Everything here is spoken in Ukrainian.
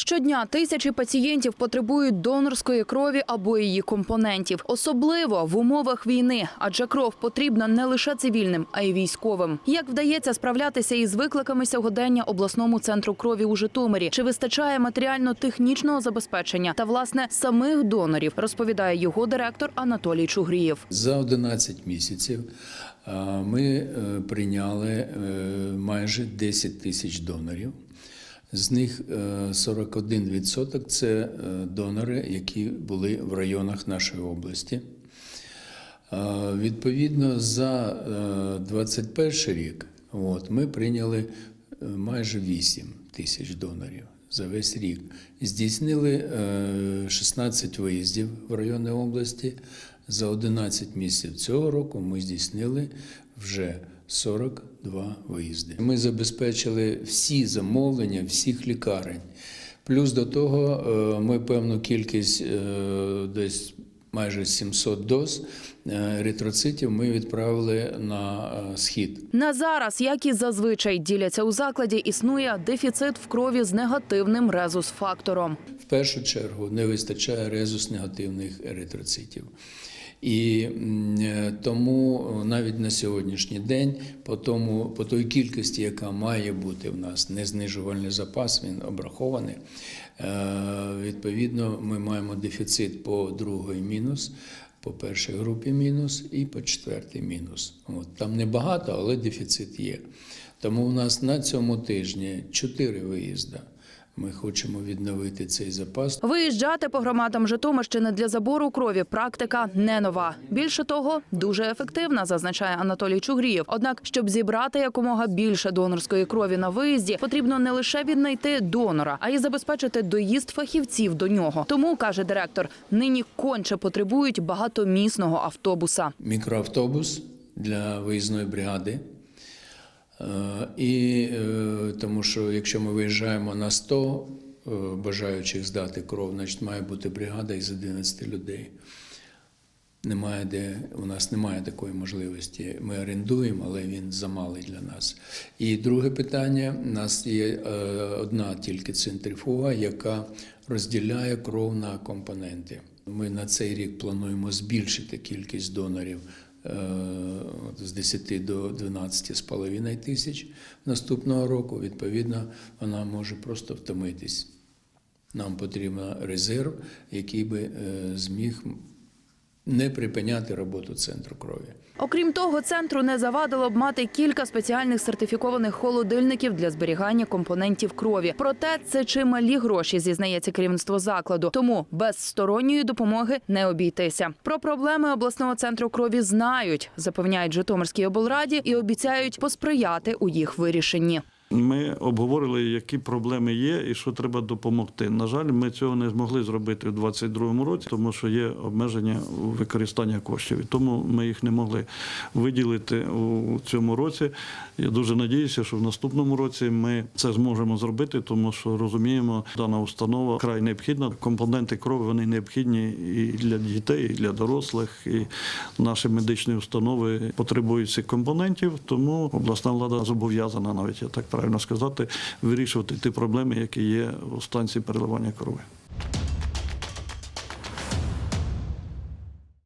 Щодня тисячі пацієнтів потребують донорської крові або її компонентів, особливо в умовах війни, адже кров потрібна не лише цивільним, а й військовим. Як вдається справлятися із викликами сьогодення обласному центру крові у Житомирі? Чи вистачає матеріально-технічного забезпечення та власне самих донорів? Розповідає його директор Анатолій Чугрієв. За 11 місяців ми е, прийняли е, майже 10 тисяч донорів. З них е, 41% – це е, донори, які були в районах нашої області. Відповідно, за 2021 рік от, ми прийняли е, майже 8 тисяч донорів за весь рік. Здійснили е, 16 виїздів в райони області. За 11 місяців цього року ми здійснили вже 42 виїзди. Ми забезпечили всі замовлення всіх лікарень. Плюс до того е, ми певну кількість е, десь майже 700 доз е, еритроцитів ми відправили на схід. На зараз, як і зазвичай діляться у закладі, існує дефіцит в крові з негативним резус-фактором. В першу чергу не вистачає резус негативних еритроцитів. І е, тому навіть на сьогоднішній день, по, тому, по той кількості, яка має бути в нас, не знижувальний запас, він обрахований. Е, Відповідно, ми маємо дефіцит по другій мінус, по першій групі мінус і по четвертій мінус. От, там небагато, але дефіцит є. Тому у нас на цьому тижні чотири виїзди. Ми хочемо відновити цей запас. Виїжджати по громадам Житомирщини для забору крові практика не нова. Більше того, дуже ефективна, зазначає Анатолій Чугрієв. Однак, щоб зібрати якомога більше донорської крові на виїзді, потрібно не лише віднайти донора, а й забезпечити доїзд фахівців до нього. Тому каже директор, нині конче потребують багатомісного автобуса. мікроавтобус для виїзної бригади. Е, І е, тому що якщо ми виїжджаємо на 100 е, бажаючих здати кров, значить має бути бригада із 11 людей. Немає де у нас немає такої можливості. Ми орендуємо, але він замалий для нас. І друге питання: у нас є одна тільки центрифуга, яка розділяє кров на компоненти. Ми на цей рік плануємо збільшити кількість донорів з 10 до 12,5 тисяч наступного року. Відповідно, вона може просто втомитись. Нам потрібен резерв, який би е, зміг не припиняти роботу центру крові. Окрім того, центру не завадило б мати кілька спеціальних сертифікованих холодильників для зберігання компонентів крові. Проте це чималі гроші, зізнається керівництво закладу. Тому без сторонньої допомоги не обійтися. Про проблеми обласного центру крові знають, запевняють Житомирській облраді і обіцяють посприяти у їх вирішенні. Ми обговорили, які проблеми є і що треба допомогти. На жаль, ми цього не змогли зробити у 2022 році, тому що є обмеження використання коштів. І тому ми їх не могли виділити у цьому році. Я дуже надіюся, що в наступному році ми це зможемо зробити, тому що розуміємо, дана установа край необхідна. Компоненти крові вони необхідні і для дітей, і для дорослих. І наші медичні установи потребують цих компонентів. Тому обласна влада зобов'язана, навіть я так правильно сказати, вирішувати ті проблеми, які є у станції переливання крові.